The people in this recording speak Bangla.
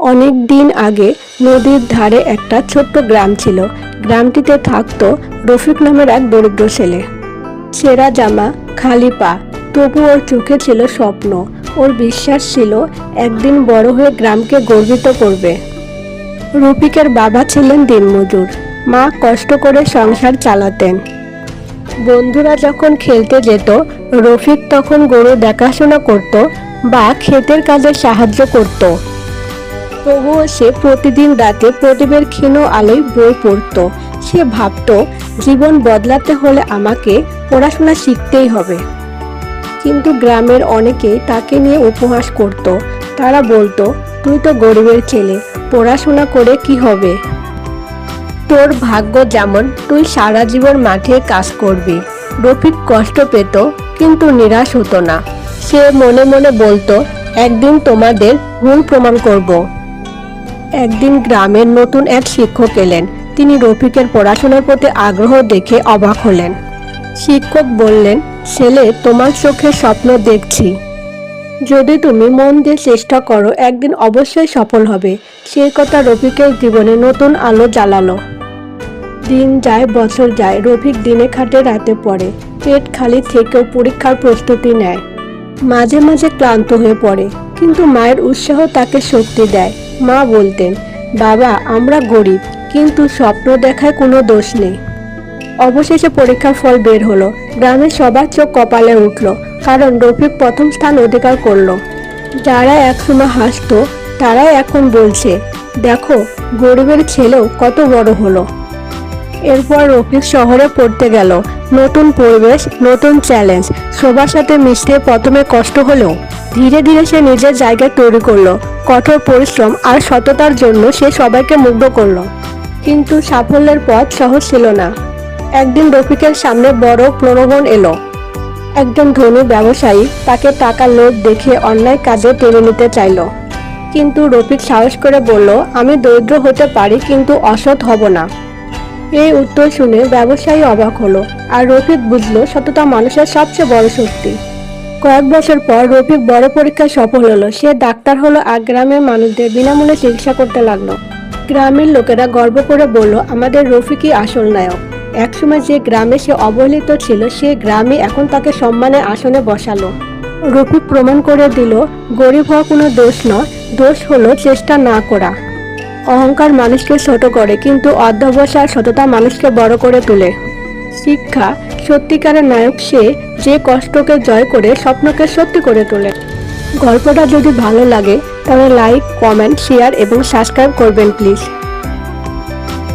অনেক দিন আগে নদীর ধারে একটা ছোট্ট গ্রাম ছিল। গ্রামটিতে থাকতো রফিক নামের এক দরিদ্র ছেলে। ছেঁড়া জামা, খালি পা, তবু ওর চোখে ছিল স্বপ্ন। ওর বিশ্বাস ছিল একদিন বড় হয়ে গ্রামকে গর্বিত করবে। রফিকের বাবা ছিলেন দিনমজুর। মা কষ্ট করে সংসার চালাতেন। বন্ধুরা যখন খেলতে যেত, রফিক তখন গরু দেখাশোনা করত বা ক্ষেতের কাজে সাহায্য করত। তবুও সে প্রতিদিন রাতে প্রদীপের ক্ষীণ আলোয় বই পড়ত। সে ভাবত, জীবন বদলাতে হলে আমাকে পড়াশোনা শিখতেই হবে। কিন্তু গ্রামের অনেকেই তাকে নিয়ে উপহাস করত। তারা বলতো, তুই তো গরিবের ছেলে, পড়াশোনা করে কি হবে? তোর ভাগ্য যেমন, তুই সারা জীবন মাঠে কাজ করবি। রফিক কষ্ট পেত, কিন্তু নিরাশ হতো না। সে মনে মনে বলতো, একদিন তোমাদের ভুল প্রমাণ করব। একদিন গ্রামের নতুন এক শিক্ষক এলেন। তিনি রফিকের পড়াশোনার প্রতি আগ্রহ দেখে অবাক হলেন। শিক্ষক বললেন, ছেলে, তোমার চোখে স্বপ্ন দেখছি। যদি তুমি মন দিয়ে চেষ্টা করো, একদিন অবশ্যই সফল হবে। সেই কথা রফিকের জীবনে নতুন আলো জ্বালালো। দিন যায়, বছর যায়, রফিক দিনে খাটে রাতে পড়ে, পেট খালি থেকেও পরীক্ষার প্রস্তুতি নেয়। মাঝে মাঝে ক্লান্ত হয়ে পড়ে, কিন্তু মায়ের উৎসাহ তাকে শক্তি দেয়। মা বলতেন, বাবা, আমরা গরিব, কিন্তু স্বপ্ন দেখায় কোনো দোষ নেই। অবশেষে পরীক্ষার ফল বের হলো। গ্রামের সবার চোখ কপালে উঠল, কারণ রফিক প্রথম স্থান অধিকার করল। যারা একসময় হাসতো, তারাই এখন বলছে, দেখো, গরিবের ছেলেও কত বড় হলো। এরপর রফিক শহরে পড়তে গেল। নতুন পরিবেশ, নতুন চ্যালেঞ্জ সবার সাথে মিশতে প্রথমে কষ্ট হলেও ধীরে ধীরে সে নিজের জায়গা তৈরি করল। কঠোর পরিশ্রম আর সততার জন্য সে সবাইকে মুগ্ধ করল। কিন্তু সাফল্যের পথ সহজ ছিল না। একদিন রফিকের সামনে বড় প্রলোভন এলো। একজন ধনী ব্যবসায়ী তাকে টাকা লোভ দেখে অন্যায় কাজে টেনে নিতে চাইলো। কিন্তু রফিক সাহস করে বলল, আমি দরিদ্র হতে পারি, কিন্তু অসৎ হব না। এই উত্তর শুনে ব্যবসায়ী অবাক হলো আর রফিক বুঝলো, সততা মানুষের সবচেয়ে বড় শক্তি। কয়েক বছর পর রফিক বড় পরীক্ষায় সফল হলো। সে ডাক্তার হলো আর গ্রামের মানুষদের বিনামূল্যে চিকিৎসা করতে লাগল। গ্রামের লোকেরা গর্ব করে বলল, আমাদের রফিকই আসল নায়ক। একসময় যে গ্রামে সে অবহেলিত ছিল, সে গ্রামে এখন তাকে সম্মানের আসনে বসালো। রফিক প্রমাণ করে দিল, গরিব হওয়া কোনো দোষ নয়। দোষ হলো চেষ্টা না করা। অহংকার মানুষকে ছোট করে, কিন্তু অধ্যবসায় সততা মানুষকে বড় করে তোলে। শিক্ষা, সত্যিকারের নায়ক সে যে কষ্টকে জয় করে স্বপ্নকে সত্যি করে তোলে। গল্পটা যদি ভালো লাগে, তাহলে লাইক কমেন্ট শেয়ার এবং সাবস্ক্রাইব করবেন প্লিজ